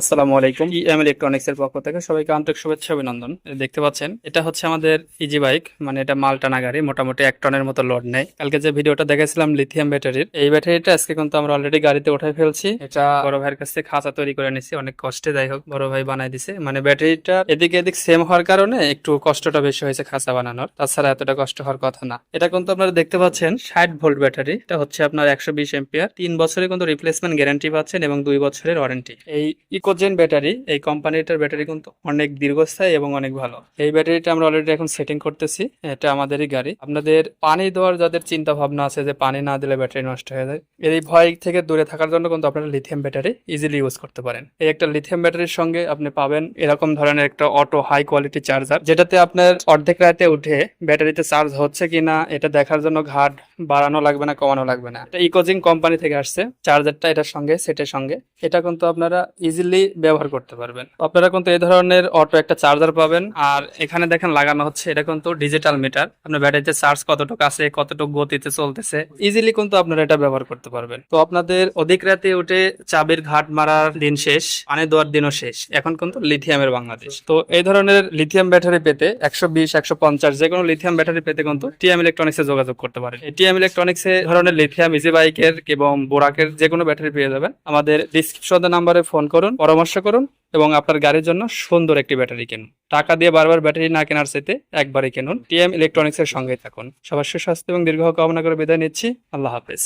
আসসালামু আলাইকুম EM electronics এর পক্ষ থেকে সবাইকে আন্তরিক শুভেচ্ছা, অভিনন্দন। দেখতে পাচ্ছেন, এটা হচ্ছে আমাদের ইজি বাইক মানে এটা মাল টানা গাড়ি, মোটামুটি এক টনের মতো লোড নেয়। কালকে যে ভিডিওটা দেখেছিলাম লিথিয়াম ব্যাটারির এই ব্যাটারিটা আজকে কিন্তু আমরা অলরেডি গাড়িতে উঠাই ফেলছি। এটা বড় ভাইয়ের কাছ খাঁচা তৈরি করে নিছি, অনেক কষ্টে, যাই হোক, বড় ভাই বানাই দিছে। মানে ব্যাটারিটা এদিকে এদিক সেম হওয়ার কারণে একটু কষ্টটা বেশি হয়েছে খাঁচা বানানোর, তাছাড়া এতটা কষ্ট হওয়ার কথা না। এটা কিন্তু আপনারা দেখতে পাচ্ছেন, ষাট ভোল্ট ব্যাটারি এটা হচ্ছে আপনার একশো বিশ এম্পিয়ার তিন বছরের কিন্তু রিপ্লেসমেন্ট গ্যারান্টি পাচ্ছেন এবং দুই বছরের ওয়ারেন্টি এই ইকোজেন ব্যাটারি, এই কোম্পানিটার ব্যাটারি কিন্তু অনেক দীর্ঘস্থায়ী এবং অনেক ভালো। এই ব্যাটারিটা আমরা অলরেডি এখন সেটিং করতেছি, এটা আমাদেরই গাড়ি। আপনাদের পানি দেওয়ার যাদের চিন্তা ভাবনা আছে যে পানি না দিলে ব্যাটারি নষ্ট হয়ে যায়, এই ভয় থেকে দূরে থাকার জন্য কিন্তু আপনারা লিথিয়াম ব্যাটারি ইজিলি ইউজ করতে পারেন। এই একটা লিথিয়াম ব্যাটারির সঙ্গে আপনি পাবেন এরকম ধরনের একটা অটো হাই কোয়ালিটি চার্জার যেটাতে আপনার অর্ধেক রাতে উঠে ব্যাটারিতে চার্জ হচ্ছে কিনা, এটা দেখার জন্য ঘাট বাড়ানো লাগবে না, কমানো লাগবে না। এটা ইকোজিং কোম্পানি থেকে আসছে চার্জারটা এটার সঙ্গে সেটের সঙ্গে। এটা কিন্তু আপনারা ইজিলি ব্যবহার করতে পারবেন। আপনারা কিন্তু এই ধরনের অটো একটা চার্জার পাবেন। আর এখানে দেখেন লাগানো হচ্ছে, এটা কিন্তু ডিজিটাল মিটার আপনার ব্যাটারিতে চার্জ কতটুকু আছে, কতটুকু গতিতে চলতেছে ইজিলি কিন্তু আপনারা এটা ব্যবহার করতে পারবেন। তো আপনাদের অধিক রাতে উঠে চাবির ঘাট মারার দিন শেষ, পানি দেওয়ার দিনও শেষ। এখন কিন্তু লিথিয়ামের বাংলাদেশ। তো এই ধরনের লিথিয়াম ব্যাটারি পেতে একশো বিশ, একশো পঞ্চাশ যে কোনো লিথিয়াম ব্যাটারি পেতে কিন্তু টিএম ইলেকট্রনিক্সে যোগাযোগ করতে পারেন। টিএম ইলেকট্রনিক্স ধরনের লিথিয়াম ইজি বাইকের এবং বোরাকের যে কোনো ব্যাটারি পেয়ে যাবেন। আমাদের ডিসক্রিপশন নাম্বারে ফোন করুন। পরামর্শ করুন এবং আপনার গাড়ির জন্য সুন্দর একটি ব্যাটারি কিনুন। টাকা দিয়ে বারবার ব্যাটারি না কেনার চাইতে একবারই কিনুন। টিএম ইলেকট্রনিক্স এর সঙ্গে থাকুন। সবার সুস্বাস্থ্য এবং দীর্ঘ কামনা করে বিদায় নিচ্ছি। আল্লাহ হাফেজ।